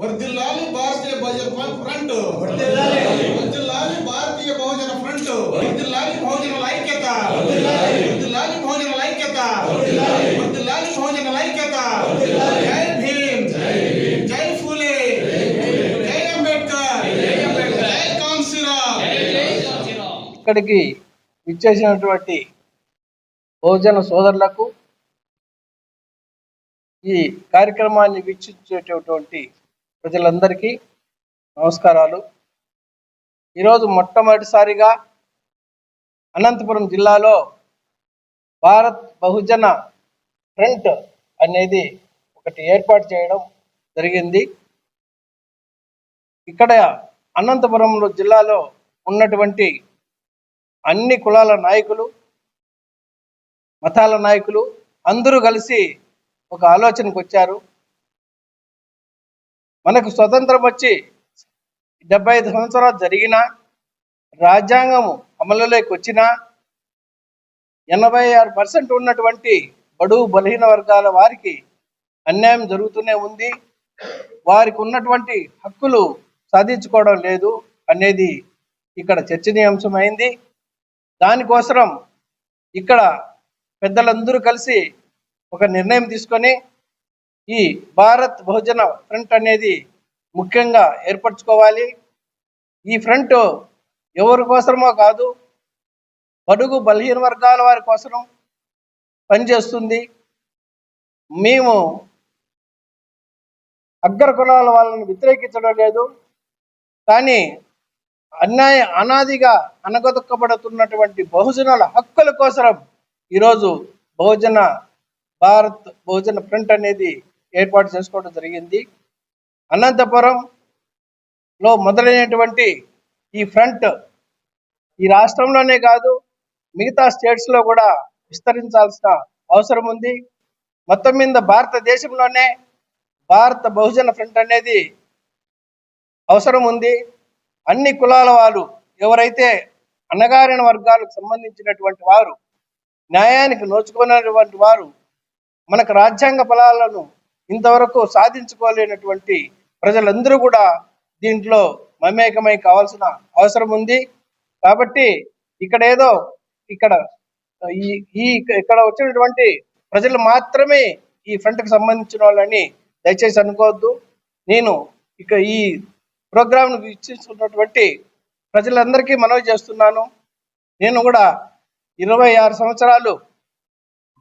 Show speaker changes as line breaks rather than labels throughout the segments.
వర్దిల్లాలి భారతీయ బహుజన ఫ్రంట్. వర్దిల్లాలి. భారతీయ బహుజన ఫ్రంట్. వర్దిల్లాలి బహుజన ఐక్యత. వర్దిల్లాలి. బహుజన ఐక్యత. వర్దిల్లాలి. బహుజన ఐక్యత. జై భీమ్. జై ఫూలే. జై అంబేద్కర్. జై కాన్సీరామ్
ఇక్కడికి విచ్చేసినటువంటి బహుజన సోదరులకు ఈ కార్యక్రమాన్ని వీక్షించేటటువంటి ప్రజలందరికీ నమస్కారాలు. ఈరోజు మొట్టమొదటిసారిగా అనంతపురం జిల్లాలో భారత్ బహుజన ఫ్రంట్ అనేది ఒకటి ఏర్పాటు చేయడం జరిగింది. ఇక్కడ అనంతపురంలో జిల్లాలో ఉన్నటువంటి అన్ని కులాల నాయకులు మతాల నాయకులు అందరూ కలిసి ఒక ఆలోచనకు వచ్చారు మనకు స్వతంత్రం వచ్చి డెబ్బై ఐదు సంవత్సరాలు జరిగినా రాజ్యాంగము అమలులోకి వచ్చినా ఎనభై ఆరు పర్సెంట్ ఉన్నటువంటి బడుగు బలహీన వర్గాల వారికి అన్యాయం జరుగుతూనే ఉంది. వారికి ఉన్నటువంటి హక్కులు సాధించుకోవడం లేదు అనేది ఇక్కడ చర్చనీయాంశమైంది. దానికోసం ఇక్కడ పెద్దలందరూ కలిసి ఒక నిర్ణయం తీసుకొని ఈ భారత్ బహుజన ఫ్రంట్ అనేది ముఖ్యంగా ఏర్పరచుకోవాలి. ఈ ఫ్రంట్ ఎవరి కోసమో కాదు బడుగు బలహీన వర్గాల వారి కోసం పనిచేస్తుంది. మేము అగ్ర కులాల వాళ్ళని వ్యతిరేకించడం లేదు. కానీ అన్యాయ అనాదిగా అనగదొక్కబడుతున్నటువంటి బహుజనుల హక్కుల కోసం ఈరోజు బహుజన భారత్ బహుజన ఫ్రంట్ అనేది ఏర్పాటు చేసుకోవడం జరిగింది. అనంతపురంలో మొదలైనటువంటి ఈ ఫ్రంట్ ఈ రాష్ట్రంలోనే కాదు మిగతా స్టేట్స్లో కూడా విస్తరించాల్సిన అవసరం ఉంది. మొత్తం మీద భారతదేశంలోనే భారత బహుజన ఫ్రంట్ అనేది అవసరం ఉంది. అన్ని కులాల వారు ఎవరైతే అన్నగారిన వర్గాలకు సంబంధించినటువంటి వారు న్యాయానికి నోచుకున్నటువంటి వారు మనకు రాజ్యాంగ ఫలాలను ఇంతవరకు సాధించుకోలేనటువంటి ప్రజలందరూ కూడా దీంట్లో మమేకమై కావాల్సిన అవసరం ఉంది. కాబట్టి ఇక్కడ ఏదో ఇక్కడ ఈ ఈ ఇక్కడ వచ్చినటువంటి ప్రజలు మాత్రమే ఈ ఫ్రంట్కి సంబంధించిన వాళ్ళని దయచేసి అనుకోవద్దు. నేను ఇక ఈ ప్రోగ్రామ్ను వీక్షిస్తున్నటువంటి ప్రజలందరికీ మనవి చేస్తున్నాను. నేను కూడా ఇరవై ఆరు సంవత్సరాలు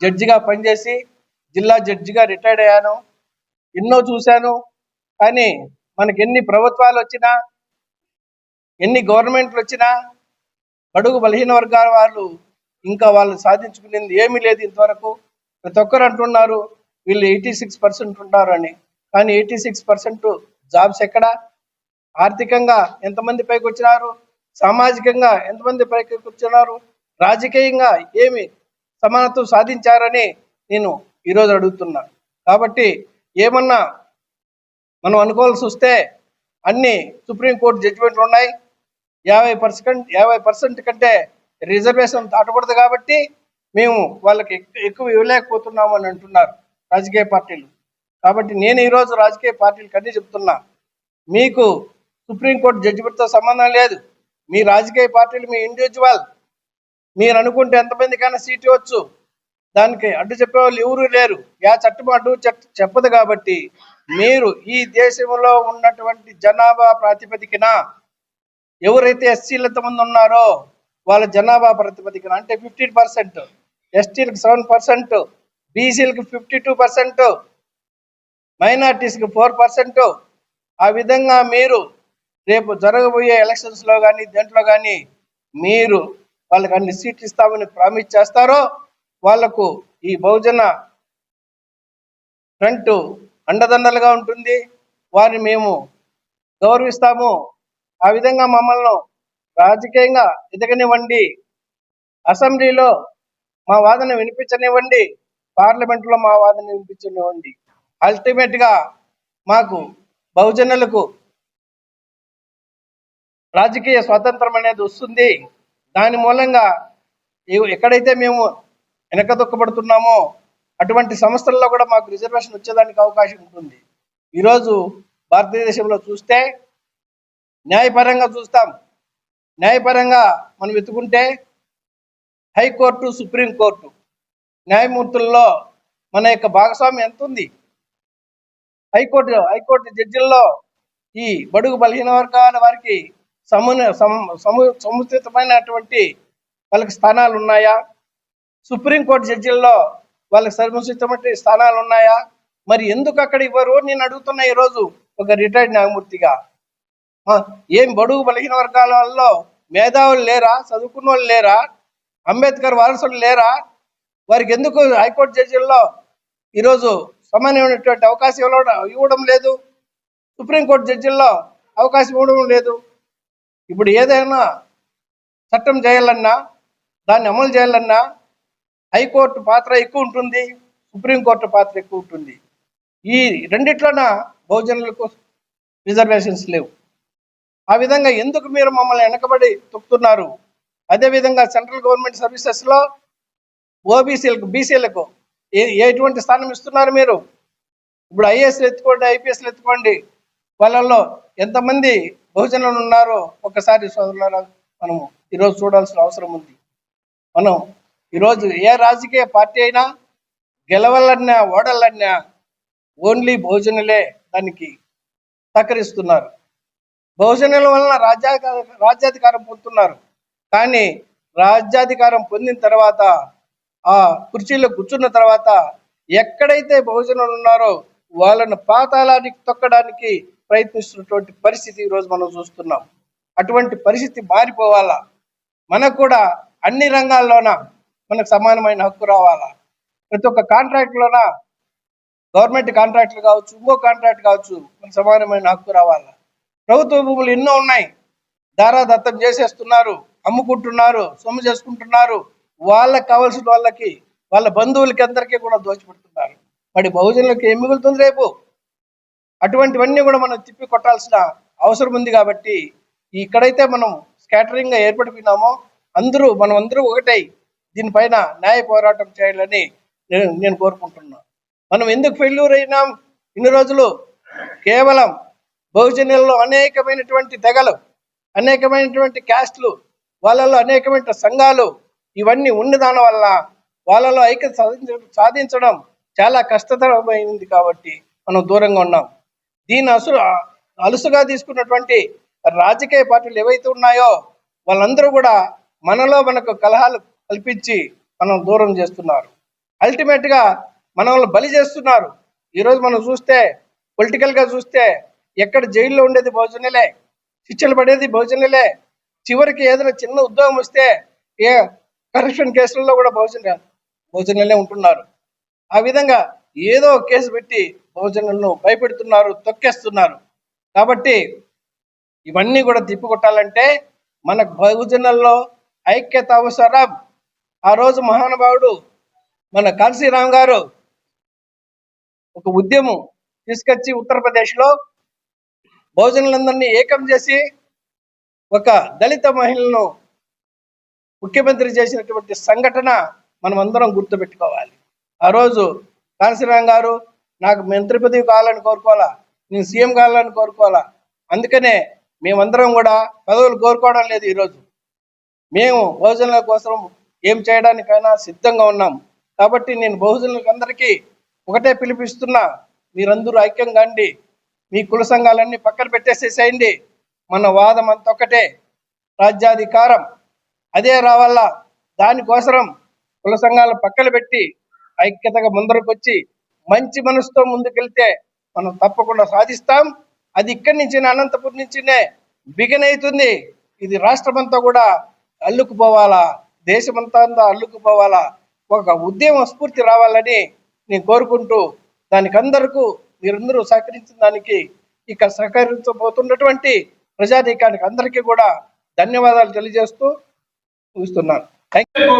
జడ్జిగా పనిచేసి జిల్లా జడ్జిగా రిటైర్డ్ అయ్యాను. ఎన్నో చూశాను. కానీ మనకి ఎన్ని ప్రభుత్వాలు వచ్చినా ఎన్ని గవర్నమెంట్లు వచ్చినా బడుగు బలహీన వర్గాల వాళ్ళు ఇంకా వాళ్ళు సాధించుకునేది ఏమీ లేదు ఇంతవరకు. ప్రతి ఒక్కరు అంటున్నారు వీళ్ళు ఎయిటీ సిక్స్ పర్సెంట్ ఉంటారు అని. కానీ ఎయిటీ సిక్స్ పర్సెంట్ జాబ్స్ ఎక్కడా? ఆర్థికంగా ఎంతమంది పైకి వచ్చినారు? సామాజికంగా ఎంతమంది పైకి వచ్చినారు? రాజకీయంగా ఏమి సమానత్వం సాధించారని నేను ఈరోజు అడుగుతున్నా. కాబట్టి ఏమన్నా మనం అనుకోవాల్సి వస్తే అన్ని సుప్రీంకోర్టు జడ్జిమెంట్లు ఉన్నాయి. యాభై పర్సెంట్ యాభై పర్సెంట్ కంటే రిజర్వేషన్ దాటకూడదు కాబట్టి మేము వాళ్ళకి ఎక్కువ ఇవ్వలేకపోతున్నాము అని అంటున్నారు రాజకీయ పార్టీలు. కాబట్టి నేను ఈరోజు రాజకీయ పార్టీలకు అన్నీ చెప్తున్నా. మీకు సుప్రీంకోర్టు జడ్జిమెంట్తో సంబంధం లేదు. మీ రాజకీయ పార్టీలు మీ ఇండివిజువల్ మీరు అనుకుంటే ఎంతమందికైనా సీట్ ఇవ్వచ్చు. దానికి అడ్డు చెప్పేవాళ్ళు ఎవరు లేరు. యా చట్టుబాటు చెప్పదు కాబట్టి మీరు ఈ దేశంలో ఉన్నటువంటి జనాభా ప్రాతిపదికన ఎవరైతే ఎస్సీలు మంది ఉన్నారో వాళ్ళ జనాభా ప్రాతిపదికన అంటే ఫిఫ్టీన్ పర్సెంట్ ఎస్టీలకు సెవెన్ పర్సెంట్ బీసీలకు ఫిఫ్టీ టూ పర్సెంట్ మైనార్టీస్కి ఫోర్ పర్సెంట్. ఆ విధంగా మీరు రేపు జరగబోయే ఎలక్షన్స్లో కానీ దేంట్లో కానీ మీరు వాళ్ళకి అన్ని సీట్లు ఇస్తామని ప్రామిస్ చేస్తారో వాళ్ళకు ఈ బహుజన ఫ్రంట్ అండదండలుగా ఉంటుంది. వారిని మేము గౌరవిస్తాము. ఆ విధంగా మమ్మల్ని రాజకీయంగా ఎదగనివ్వండి. అసెంబ్లీలో మా వాదన వినిపించనివ్వండి. పార్లమెంట్లో మా వాదన వినిపించనివ్వండి. అల్టిమేట్గా మాకు బహుజనులకు రాజకీయ స్వాతంత్రం అనేది వస్తుంది. దాని మూలంగా ఎక్కడైతే మేము వెనకదొక్కబడుతున్నామో అటువంటి సంస్థల్లో కూడా మాకు రిజర్వేషన్ వచ్చేదానికి అవకాశం ఉంటుంది. ఈరోజు భారతదేశంలో చూస్తే న్యాయపరంగా చూస్తాం. న్యాయపరంగా మనం వెతుకుంటే హైకోర్టు సుప్రీంకోర్టు న్యాయమూర్తుల్లో మన యొక్క భాగస్వామ్యం ఎంత ఉంది హైకోర్టు హైకోర్టు జడ్జిల్లో ఈ బడుగు బలహీన వర్గాల వారికి సమున సము- సముచితమైనటువంటి వాళ్ళకి స్థానాలు ఉన్నాయా సుప్రీంకోర్టు జడ్జిల్లో వాళ్ళకి సముచితమైన స్థానాలు ఉన్నాయా మరి ఎందుకు అక్కడ ఇవ్వరు? నేను అడుగుతున్నా ఈరోజు ఒక రిటైర్డ్ న్యాయమూర్తిగా. ఏం బడుగు బలహీన వర్గాలలో మేధావులు లేరా? చదువుకున్న వాళ్ళు లేరా? అంబేద్కర్ వారసులు లేరా? వారికి ఎందుకు హైకోర్టు జడ్జిల్లో ఈరోజు సమానమైనటువంటి అవకాశం ఇవ్వడం ఇవ్వడం లేదు? సుప్రీంకోర్టు జడ్జిల్లో అవకాశం ఇవ్వడం లేదు. ఇప్పుడు ఏదైనా చట్టం చేయాలన్నా దాన్ని అమలు చేయాలన్నా హైకోర్టు పాత్ర ఎక్కువ ఉంటుంది సుప్రీంకోర్టు పాత్ర ఎక్కువ ఉంటుంది. ఈ రెండిట్లోన బహుజనులకు రిజర్వేషన్స్ లేవు. ఆ విధంగా ఎందుకు మీరు మమ్మల్ని వెనకబడి తొక్కుతున్నారు? అదేవిధంగా సెంట్రల్ గవర్నమెంట్ సర్వీసెస్లో ఓబీసీలకు బీసీలకు ఏ ఎటువంటి స్థానం ఇస్తున్నారు మీరు? ఇప్పుడు ఐఏఎస్లు ఎత్తుకోండి ఐపీఎస్లు ఎత్తుకోండి. వాళ్ళల్లో ఎంతమంది బహుజనులు ఉన్నారో ఒకసారి సోదరులారా మనము ఈరోజు చూడాల్సిన అవసరం ఉంది. మనం ఈరోజు ఏ రాజకీయ పార్టీ అయినా గెలవాలన్నా ఓడాలన్నా ఓన్లీ భోజనలే దానికి సహకరిస్తున్నారు. భోజనాల వలన రాజ్యాధికార రాజ్యాధికారం పొందుతున్నారు. కానీ రాజ్యాధికారం పొందిన తర్వాత ఆ కుర్చీలో కూర్చున్న తర్వాత ఎక్కడైతే బహుజనులు ఉన్నారో వాళ్ళను పాతాళానికి తొక్కడానికి ప్రయత్నిస్తున్నటువంటి పరిస్థితి ఈరోజు మనం చూస్తున్నాం. అటువంటి పరిస్థితి మారిపోవాలా? మనకు కూడా అన్ని రంగాల్లోన మనకు సమానమైన హక్కు రావాలా? ప్రతి ఒక్క కాంట్రాక్ట్లోన గవర్నమెంట్ కాంట్రాక్ట్లు కావచ్చు ఇంకో కాంట్రాక్ట్ కావచ్చు మనకు సమానమైన హక్కు రావాలా? ప్రభుత్వ భూములు ఎన్నో ఉన్నాయి. దారాదత్తం చేసేస్తున్నారు అమ్ముకుంటున్నారు సొమ్ము చేసుకుంటున్నారు. వాళ్ళకి కావాల్సిన వాళ్ళకి వాళ్ళ బంధువులకి అందరికీ కూడా దోచిపెడుతున్నారు మరి బహుజనులకు ఏం మిగులుతుంది రేపు? అటువంటివన్నీ కూడా మనం తిప్పి కొట్టాల్సిన అవసరం ఉంది కాబట్టి ఇక్కడైతే మనం స్కాటరింగ్గా ఏర్పడిపోయినామో అందరూ మనం అందరూ ఒకటై దీనిపైన న్యాయ పోరాటం చేయాలని నేను నేను కోరుకుంటున్నాను మనం ఎందుకు ఫెయిల్యూర్ అయినాం? ఇన్ని రోజులు కేవలం బహుజనుల్లో అనేకమైనటువంటి తెగలు అనేకమైనటువంటి క్యాస్ట్లు వాళ్ళలో అనేకమైన సంఘాలు ఇవన్నీ ఉన్నదాని వల్ల వాళ్ళలో ఐక్యత సాధించ సాధించడం చాలా కష్టతరమైంది కాబట్టి మనం దూరంగా ఉన్నాం. దీని అసు అలుసుగా తీసుకున్నటువంటి రాజకీయ పార్టీలు ఏవైతే ఉన్నాయో వాళ్ళందరూ కూడా మనలో మనకు కలహాలు కల్పించి మనం దూరం చేస్తున్నారు. అల్టిమేట్గా మనల్ని బలి చేస్తున్నారు. ఈరోజు మనం చూస్తే పొలిటికల్గా చూస్తే ఎక్కడ జైల్లో ఉండేది భోజనలే శిక్షలు పడేది భోజనలే చివరికి ఏదైనా చిన్న ఉద్యోగం వస్తే ఏ కరప్షన్ కేసులలో కూడా భోజన భోజనలే ఉంటున్నారు. ఆ విధంగా ఏదో కేసు పెట్టి భోజనులను భయపెడుతున్నారు తొక్కేస్తున్నారు. కాబట్టి ఇవన్నీ కూడా తిప్పికొట్టాలంటే మన బహుజనుల్లో ఐక్యత అవసరం ఆ రోజు మహానుభావుడు మన కాన్సీరామ్ గారు ఒక ఉద్యమం తీసుకొచ్చి ఉత్తరప్రదేశ్లో బహుజనులందరినీ ఏకం చేసి ఒక దళిత మహిళను ముఖ్యమంత్రి చేసినటువంటి సంఘటన మనం అందరం గుర్తుపెట్టుకోవాలి. ఆ రోజు కాన్సీరామ్ గారు నాకు మంత్రి పదవి కావాలని కోరుకోవాలా? నేను సీఎం కావాలని కోరుకోవాలా? అందుకనే మేమందరం కూడా పదవులు కోరుకోవడం లేదు ఈరోజు. మేము బహుజనుల కోసం ఏం చేయడానికైనా సిద్ధంగా ఉన్నాం. కాబట్టి నేను బహుజనులకు అందరికీ ఒకటే పిలిపిస్తున్నా మీరందరూ ఐక్యం కాండి మీ కుల సంఘాలన్నీ పక్కన పెట్టేసేసేయండి. మన వాదం అంత ఒకటే రాజ్యాధికారం అదే రావాలా? దానికోసరం కుల సంఘాలు పక్కన పెట్టి ఐక్యతగా ముందరకు వచ్చి మంచి మనసుతో ముందుకెళ్తే మనం తప్పకుండా సాధిస్తాం. అది ఇక్కడి నుంచి అనంతపురం నుంచినే బిగిన్ అవుతుంది ఇది రాష్ట్రమంతా కూడా అల్లుకుపోవాలా? దేశమంతా అల్లుకుపోవాలా ఒక ఉద్యమ స్ఫూర్తి రావాలని నేను కోరుకుంటూ దానికందరకు మీరందరూ సహకరించిన దానికి ఇక్కడ సహకరించబోతున్నటువంటి ప్రజానీకానికి అందరికీ కూడా ధన్యవాదాలు తెలియజేస్తూ
ముగిస్తున్నాను థ్యాంక్కు